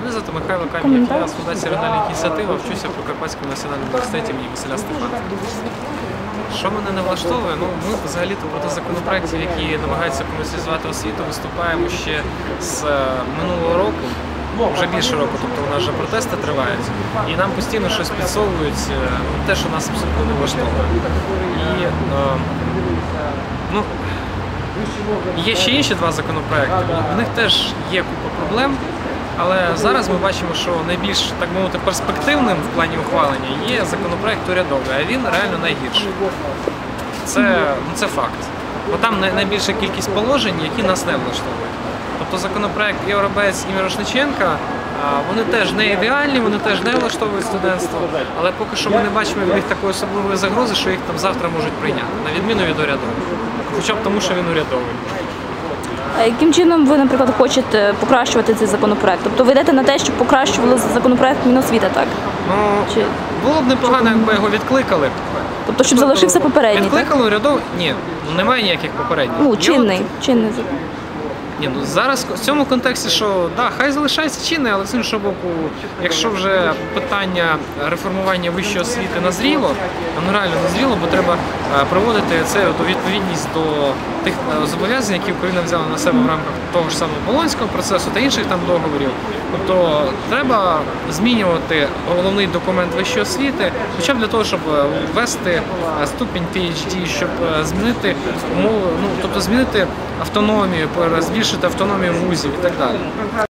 Мене звати Михайло Кам'як, я з Фундації Регіональна ініціатива, вчуся в Прикарпатському національному університеті імені Василя Стефаника. Що мене не влаштовує? Ну, ми взагалі-то проти законопроєктів, які намагаються комерціалізувати освіту, виступаємо ще з е, минулого року. Вже більше року, тобто у нас вже протести тривають, і нам постійно щось підсовують, е, ну, те, що нас абсолютно не влаштовує. І е, ну, Є ще інші два законопроекти. В них теж є купа проблем. Але зараз ми бачимо, що найбільш так мовити перспективним в плані ухвалення є законопроект урядовий, а він реально найгірший. Це, ну, це факт. Бо там найбільша кількість положень, які нас не влаштовують. Тобто законопроект Євробець і Мірошниченка, вони теж не ідеальні, вони теж не влаштовують студентство, але поки що ми не бачимо в них такої особливої загрози, що їх там завтра можуть прийняти, на відміну від урядового. Хоча б тому, що він урядовий. Яким чином ви, наприклад, хочете покращувати цей законопроект? Тобто ви йдете на те, щоб покращували законопроект Міносвіта, так? Ну, Чи було б непогано, якби його відкликали. тобто, щоб залишився попередній, так? Відкликали урядов? Ні, ну немає ніяких попередніх. Ну, чинний, чинний закон. Ні, ну зараз в цьому контексті, що да, хай залишається чинний, але з іншого боку, якщо вже питання реформування вищої освіти назріло, ну реально назріло, бо треба е, приводити це у відповідність до тих е, зобов'язань, які Україна взяла на себе в рамках того ж самого Болонського процесу та інших там договорів. Тобто треба змінювати головний документ вищої освіти, хоча б для того, щоб е, ввести ступінь PhD, щоб змінити умови, ну тобто змінити автономію, збільшити автономію вузів і так далі.